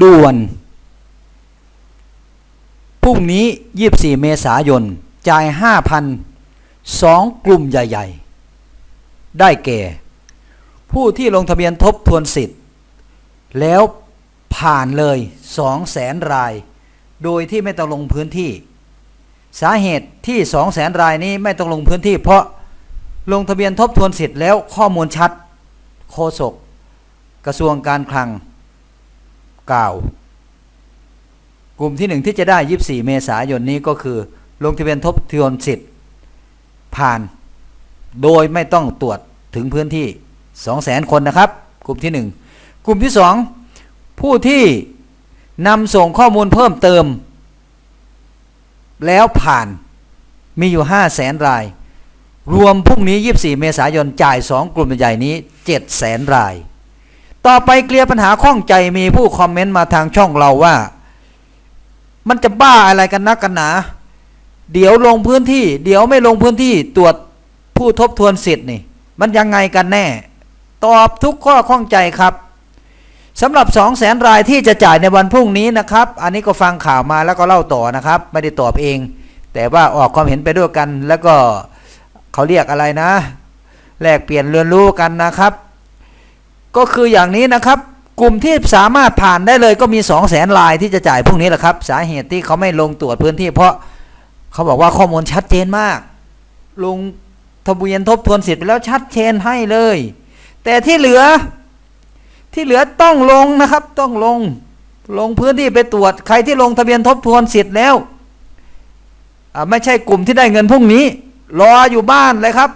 ด่วนพรุ่งนี้ 24 เมษายน จ่าย 5,000สองกลุ่มใหญ่ ๆ ได้แก่ ผู้ที่ลงทะเบียนทบทวนสิทธิ์ แล้วผ่านเลย2แสนราย โดยที่ไม่ต้องลงพื้นที่ สาเหตุที่2แสนรายนี้ไม่ต้องลงพื้นที่ เพราะลงทะเบียนทบทวนสิทธิ์แล้วข้อมูลชัด โฆษกกระทรวงการคลัง กล่าว กลุ่มที่หนึ่งที่จะได้ 24 เมษายนนี้ก็คือ ลงทะเบียนทบทวนสิทธิ์ ผ่าน โดยไม่ต้องตรวจถึงพื้นที่ 200,000 คนนะครับ กลุ่มที่ 1 กลุ่มที่ 2 ผู้ที่นำส่งข้อมูลเพิ่มเติม แล้วผ่านมีอยู่ 500,000ราย รวมพรุ่งนี้ 24 เมษายนจ่าย 2 กลุ่มใหญ่นี้ 700,000ราย ต่อไปเคลียร์ปัญหาข้องใจมีผู้คอมเมนต์มาทางช่องเราว่า มันจะบ้าอะไรกันนักกันหนา เดี๋ยวลงพื้นที่ เดี๋ยวไม่ลงพื้นที่ตรวจผู้ทบทวนสิทธิ์นี่ มันยังไงกันแน่ ตอบทุกข้อข้องใจครับสำหรับ 2 0 0แสนรายที่จะจ่ายในวันพรุ่งนี้นะครับ อันนี้ก็ฟังข่าวมาแล้วก็เล่าต่อนะครับ ไม่ได้ตอบเอง แต่ว่าออกความเห็นไปด้วยกัน แล้วก็เขาเรียกอะไรนะ แลกเปลี่ยนเรียนรู้กันนะครับ ก็คืออย่างนี้นะครับ กลุ่มที่สามารถผ่านได้เลยก็มี 2 0 0แสนรายที่จะจ่ายพรุ่งนี้แหละครับ สาเหตุที่เขาไม่ลงตรวจพื้นที่ เพราะเขาบอกว่าข้อมูลชัดเจนมาก ลงทะเบียนทบทวนสิทธิ์ไปแล้วชัดเจนให้เลย แต่ที่เหลือที่เหลือต้องลงนะครับต้องลงลงพื้นที่ไปตรวจใครที่ลงทะเบียนทบทวนสิทธิ์แล้วไม่ใช่กลุ่มที่ได้เงินพรุ่งนี้ รออยู่บ้านเลยครับ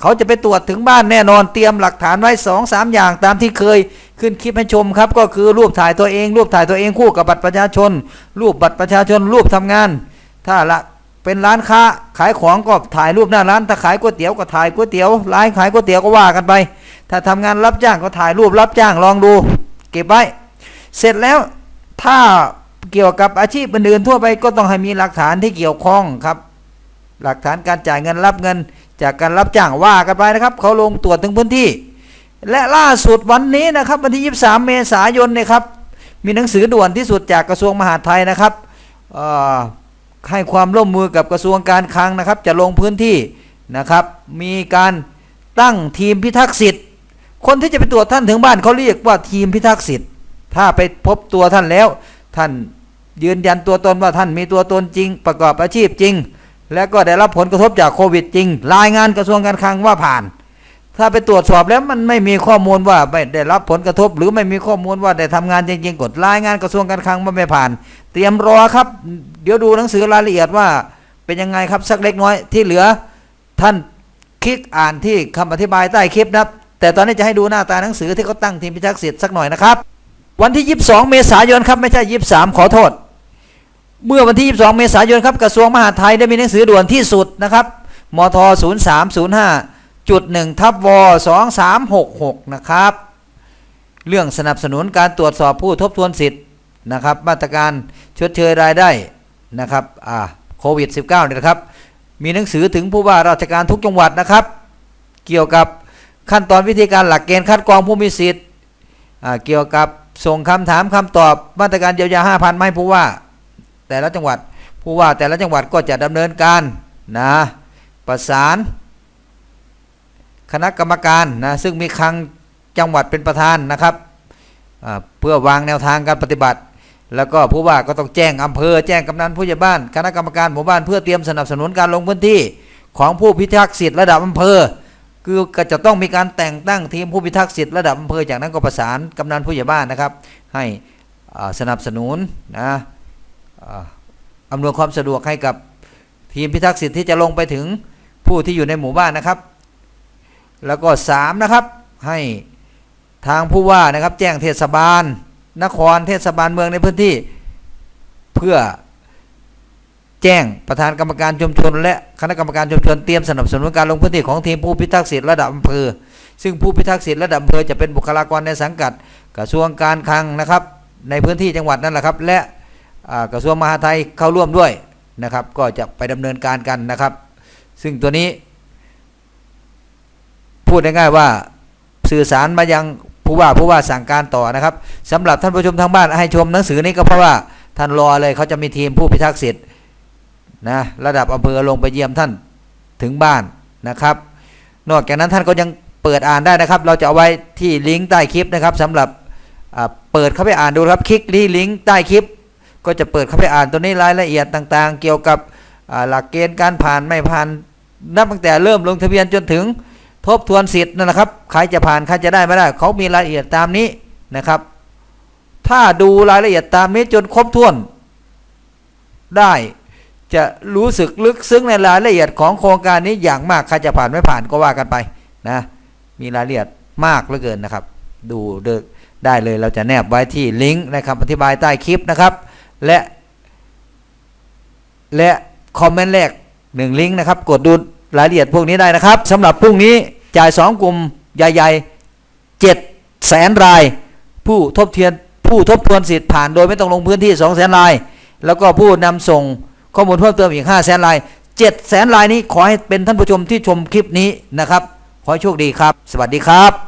เขาจะไปตรวจถึงบ้านแน่นอนเตรียมหลักฐานไว้สองสามอย่างตามที่เคยขึ้นคลิปให้ชมครับ ก็คือรูปถ่ายตัวเอง รูปถ่ายตัวเองคู่กับบัตรประชาชน รูปบัตรประชาชน รูปทำงาน ถ้าละเป็นร้านค้าขายของก็ถ่ายรูปหน้าร้านถ้าขายก๋วยเตี๋ยวก็ถ่ายก๋วยเตี๋ยวร้านขายก๋วยเตี๋ยวก็ว่ากันไป ถ้าทำงานรับจ้างก็ถ่ายรูปรับจ้างลองดู เก็บไว้ เสร็จแล้วถ้าเกี่ยวกับอาชีพอื่นๆทั่วไปก็ต้องให้มีหลักฐานที่เกี่ยวข้องครับ หลักฐานการจ่ายเงินรับเงิน จากการรับจ้างว่ากันไปนะครับเขาลงตรวจถึงพื้นที่ และล่าสุดวันนี้นะครับวันที่ 23 เมษายนเนี่ยครับมีหนังสือด่วนที่สุดจากกระทรวงมหาดไทยนะครับให้ความร่วมมือกับกระทรวงการคลังนะครับ จะลงพื้นที่นะครับมีการตั้งทีมพิทักษ์สิทธิ์ คนที่จะไปตรวจท่านถึงบ้านเขาเรียกว่าทีมพิทักษ์สิทธิ์ ถ้าไปพบตัวท่านแล้ว ท่านยืนยันตัวตนว่าท่านมีตัวตนจริง ประกอบอาชีพจริง และก็ได้รับผลกระทบจากโควิดจริง รายงานกระทรวงการคลังว่าผ่าน ถ้าไปตรวจสอบแล้วมันไม่มีข้อมูลว่าไม่ได้รับผลกระทบ หรือไม่มีข้อมูลว่าได้ทำงานจริงๆกดรายงานกระทรวงการคลังว่าไม่ผ่าน เตรียมรอครับ เดี๋ยวดูหนังสือรายละเอียดว่า เป็นยังไงครับสักเล็กน้อยที่เหลือ ท่านคลิกอ่านที่คำอธิบายใต้คลิปนะครับแต่ตอนนี้จะให้ดูหน้าตาหนังสือที่เขาตั้งทีมพิทักษ์สิทธิ์สักหน่อยนะครับ วันที่ 22 เมษายนครับไม่ใช่ 23 ขอโทษ เมื่อวันที่ 22 เมษายนครับกระทรวงมหาดไทยได้มีหนังสือด่วนที่สุดนะครับมท0305จุด1ทับว2366 นะครับ เรื่องสนับสนุนการตรวจสอบผู้ทบทวนสิทธิ์นะครับ มาตรการชดเชยรายได้นะครับอ่าโควิด -19 เนี่ยนะครับ มีหนังสือถึงผู้ว่าราชการทุกจังหวัดนะครับ เกี่ยวกับขั้นตอนวิธีการหลักเกณฑ์คัดกรองผู้มีสิทธิ์เกี่ยวกับส่งคำถามคำตอบมาตรการเยียวยา5,000ไม่ผู้ว่า แต่ละจังหวัดผู้ว่าแต่ละจังหวัดก็จะดำเนินการนะประสาน คณะกรรมการนะซึ่งมีคลังจังหวัดเป็นประธานนะครับเพื่อวางแนวทางการปฏิบัติ แล้วก็ผู้ว่าก็ต้องแจ้งอำเภอ แจ้งกำนันผู้ใหญ่บ้าน คณะกรรมการหมู่บ้านเพื่อเตรียมสนับสนุนการลงพื้นที่ของผู้พิทักษ์สิทธิ์ระดับอำเภอ คือก็จะต้องมีการแต่งตั้งทีมผู้พิทักษ์สิทธิ์ระดับอำเภอจากนั้นก็ประสานกำนันผู้ใหญ่บ้านนะครับ ให้สนับสนุนนะ อ่าอำนวยความสะดวกให้กับทีมพิทักษ์สิทธิ์ที่จะลงไปถึงผู้ที่อยู่ในหมู่บ้านนะครับ แล้วก็สามนะครับให้ทางผู้ว่านะครับแจ้งเทศบาล นครเทศบาลเมืองในพื้นที่เพื่อแจ้งประธานกรรมการชุมชน และคณะกรรมการชุมชนเตรียมสนับสนุนการลงพื้นที่ของทีมผู้พิทักษ์สิทธิ์ระดับอำเภอ ซึ่งผู้พิทักษ์สิทธิ์ระดับอำเภอจะเป็นบุคลากรในสังกัดกระทรวงการคลังนะครับ ในพื้นที่จังหวัดนั่นแหละครับ และ กระทรวงมหาดไทยเข้าร่วมด้วยนะครับ ก็จะไปดำเนินการกันนะครับ ซึ่งตัวนี้ พูดง่ายๆว่าสื่อสารมายังผู้ว่าผู้ว่าสั่งการต่อนะครับสำหรับท่านผู้ชมทางบ้านให้ชมหนังสือนี้ก็เพราะว่าท่านรอเลยเขาจะมีทีมผู้พิทักษ์สิทธิ์นะระดับอำเภอลงไปเยี่ยมท่านถึงบ้านนะครับ นอกจากนั้นท่านก็ยังเปิดอ่านได้นะครับ เราจะเอาไว้ที่ลิงก์ใต้คลิปนะครับสำหรับเปิดเข้าไปอ่านดูครับ คลิกที่ลิงก์ใต้คลิป ก็จะเปิดเข้าไปอ่านตัวนี้รายละเอียดต่างๆ เกี่ยวกับหลักเกณฑ์การผ่านไม่ผ่านนับตั้งแต่เริ่มลงทะเบียนจนถึงทบทวนสิทธิ์นั่นแหละครับใครจะผ่านใครจะได้ไม่ได้เขามีรายละเอียดตามนี้นะครับ ถ้าดูรายละเอียดตามนี้จนครบถ้วน ได้จะรู้สึกลึกซึ้งในรายละเอียดของโครงการนี้อย่างมากใครจะผ่านไม่ผ่านก็ว่ากันไปนะมีรายละเอียดมากเหลือเกินนะครับ ดูได้เลยเราจะแนบไว้ที่ลิงก์ในคำอธิบายใต้คลิปนะครับ และ และคอมเมนต์แรกหนึ่งลิงก์นะครับ กดดูรายละเอียดพวกนี้ได้นะครับสำหรับพรุ่งนี้จ่าย 2 กลุ่มใหญ่ๆ7แสนราย ผู้ทบเทียนผู้ทบทวนสิทธิ์ผ่านโดยไม่ต้องลงพื้นที่2แสนราย แล้วก็ผู้นำส่งข้อมูลเพิ่มเติมอีก5แสนราย7แสนรายนี้ขอให้เป็นท่านผู้ชมที่ชมคลิปนี้นะครับ ขอให้โชคดีครับ สวัสดีครับ